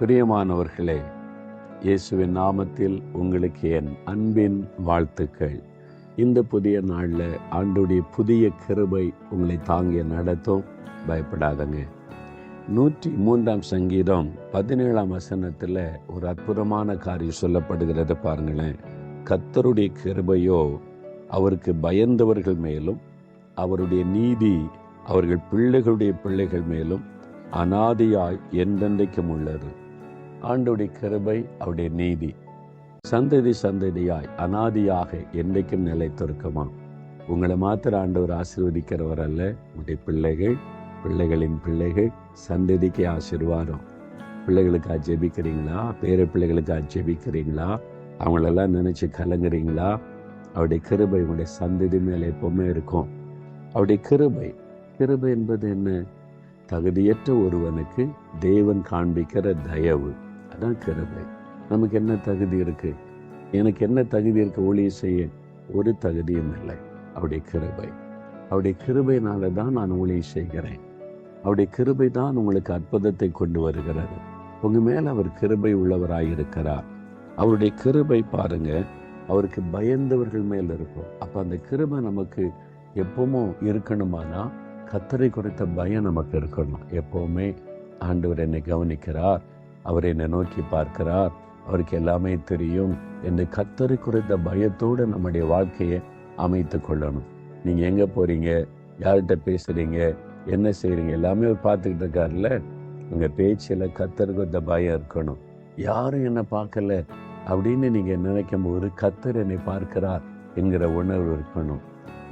பிரியமானவர்களே இயேசுவின் நாமத்தில் உங்களுக்கு என் அன்பின் வாழ்த்துக்கள். இந்த புதிய நாளில் ஆண்டுடைய புதிய கிருபை உங்களை தாங்கிய நடத்தும். பயப்படாதங்க. நூற்றி மூன்றாம் சங்கீதம் பதினேழாம் வசனத்தில் ஒரு அற்புதமான காரியம் சொல்லப்படுகிறது பாருங்களேன். கத்தருடைய கிருபையோ அவருக்கு பயந்தவர்கள் மேலும் அவருடைய நீதி அவர்கள் பிள்ளைகளுடைய பிள்ளைகள் மேலும் அனாதியாய் என்றென்றைக்கும் உள்ளது. ஆண்டுடைய கிருபை அவருடைய நீதி. சந்ததி சந்ததியாய் அனாதியாக என்றைக்கும் நிலைத்திருக்குமா? உங்களை மாத்திர ஆண்டவர் ஆசீர்வதிக்கிறவர் அல்ல உங்களுடைய பிள்ளைகள் பிள்ளைகளின் பிள்ளைகள் சந்ததிக்கு ஆசீர்வாதம். பிள்ளைகளுக்காக ஜெபிக்கிறீங்களா பேர பிள்ளைகளுக்கு ஜெபிக்கிறீங்களா அவங்களெல்லாம் நினைச்சு கலங்குறீங்களா? அவருடைய கிருபை உங்களுடைய சந்ததி மேலே எப்பவுமே இருக்கும். அவருடைய கிருபை கிருபை என்பது என்ன? தகுதியற்ற ஒருவனுக்கு தேவன் காண்பிக்கிற தயவு. அதான் கிருபை நமக்கு என்ன தகுதி இருக்கு? எனக்கு என்ன தகுதி இருக்கு? ஒளியை செய்ய ஒரு தகுதியும் இல்லை. அவருடைய கிருபை. அவருடைய கிருபையினால தான் நான் ஊழியை செய்கிறேன். அவருடைய கிருபை தான் உங்களுக்கு அற்புதத்தை கொண்டு வருகிறது. உங்க மேல அவர் கிருபை உள்ளவராயிருக்கிறார் அவருடைய கிருபை பாருங்க. அவருக்கு பயந்தவர்கள் மேல் இருக்கும். அப்ப அந்த கிருபை நமக்கு எப்பவும் இருக்கணுமானா கத்தரை குறித்த பயம் நமக்கு இருக்கணும். எப்பவுமே ஆண்டவர் என்னை கவனிக்கிறார். அவர் என்னை நோக்கி பார்க்கிறார். அவருக்கு எல்லாமே தெரியும். என்று கத்தரு குறித்த பயத்தோடு நம்முடைய வாழ்க்கையை அமைத்து கொள்ளணும். நீங்க எங்க போறீங்க? யார்கிட்ட பேசுறீங்க? என்ன செய்கிறீங்க எல்லாமே அவர் பார்த்துக்கிட்டு இருக்காருல்ல? உங்க பேச்சில் கத்தருக்கு இந்த பயம் இருக்கணும். யாரும் என்ன பார்க்கல அப்படின்னு நீங்க நினைக்கும் போது கத்தர் என்னை பார்க்கிறார் என்கிற உணர்வு இருக்கணும்.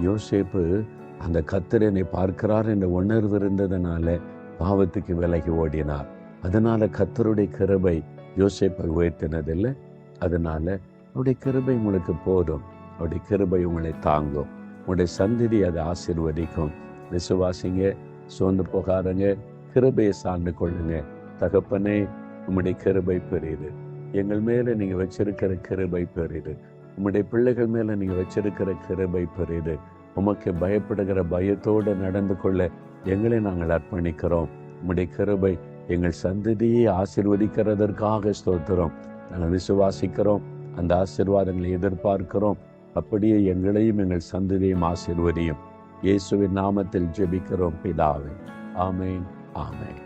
யோசேப்பு அந்த கத்தர் என்னை பார்க்கிறார் என்ற உணர்வு இருந்ததுனால பாவத்துக்கு விலகி ஓடினார். அதனால கத்தருடைய கிருபை யோசிப்பை உயர்த்தினதில்லை. அதனால அவருடைய கிருபை உங்களுக்கு போதும். அவருடைய கிருபை உங்களை தாங்கும். உங்களுடைய சந்ததி அதை ஆசிர்வதிக்கும். விசுவாசிங்க சோர்ந்து போகாதங்க. கிருபையை சார்ந்து கொள்ளுங்க. தகப்பனே உம்முடைய கிருபை பெரியது. எங்கள் மேலே நீங்கள் வச்சிருக்கிற கிருபை பெரியது. உம்முடைய பிள்ளைகள் மேலே நீங்கள் வச்சிருக்கிற கிருபை பெரியது. உமக்கு பயப்படுகிற பயத்தோடு நடந்து கொள்ள எங்களை நாங்கள் அர்ப்பணிக்கிறோம். உம்முடைய கிருபை எங்கள் சந்ததியை ஆசிர்வதிக்கிறதற்காக ஸ்தோத்திரம். நாங்கள் விசுவாசிக்கிறோம் அந்த ஆசிர்வாதங்களை எதிர்பார்க்கிறோம். அப்படியே எங்களையும் எங்கள் சந்ததியும் ஆசிர்வதியும். இயேசுவின் நாமத்தில் ஜெபிக்கிறோம் பிதாவே. ஆமேன் ஆமேன்.